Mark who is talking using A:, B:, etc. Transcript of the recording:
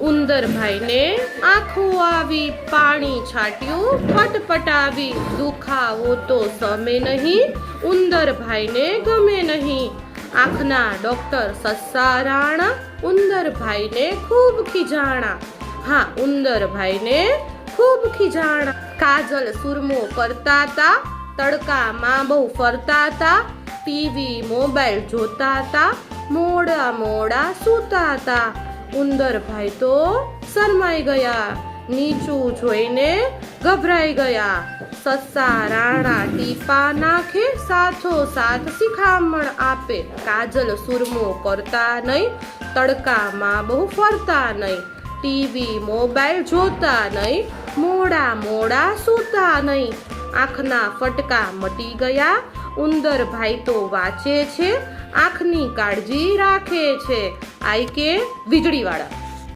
A: ઉંદરભાઈને આંખો આવી, પાણી છાટ્યું, ફટફટાવી. દુખાવો તો સમે નહીં, ઉંદરભાઈને ગમે નહીં. આંખના ડોક્ટર સસ્સા રાણા ઉંદરભાઈને ખૂબ ખીજાણા. હા, ઉંદરભાઈને ખૂબ ખીજાણા. કાજલ સુરમો કરતા તા તડકામાં બહુ ફરતા તા ટીવી, મોબાઈલ જોતા તા મોડા મોડા સૂતા તા ઉંદરભાઈ તો શરમાઈ ગયા, નીચું જોઈને ગભરાઈ ગયા. સસ્સા રાણા ટીપા નાખે સાથો સાથ શિખામણ આપે. કાજલ સુરમો કરતા નહીં તડકામાં બહુ ફરતા નહીં. ટીવી, મોબાઈલ જોતા નહીં, મોડા મોડા સૂતા નહીં. આંખના ફટકા મટી ગયા ઉંદરભાઈ તો વાંચે છે, આંખની કાળજી રાખે છે. આઈ કે વીજળીવાળા.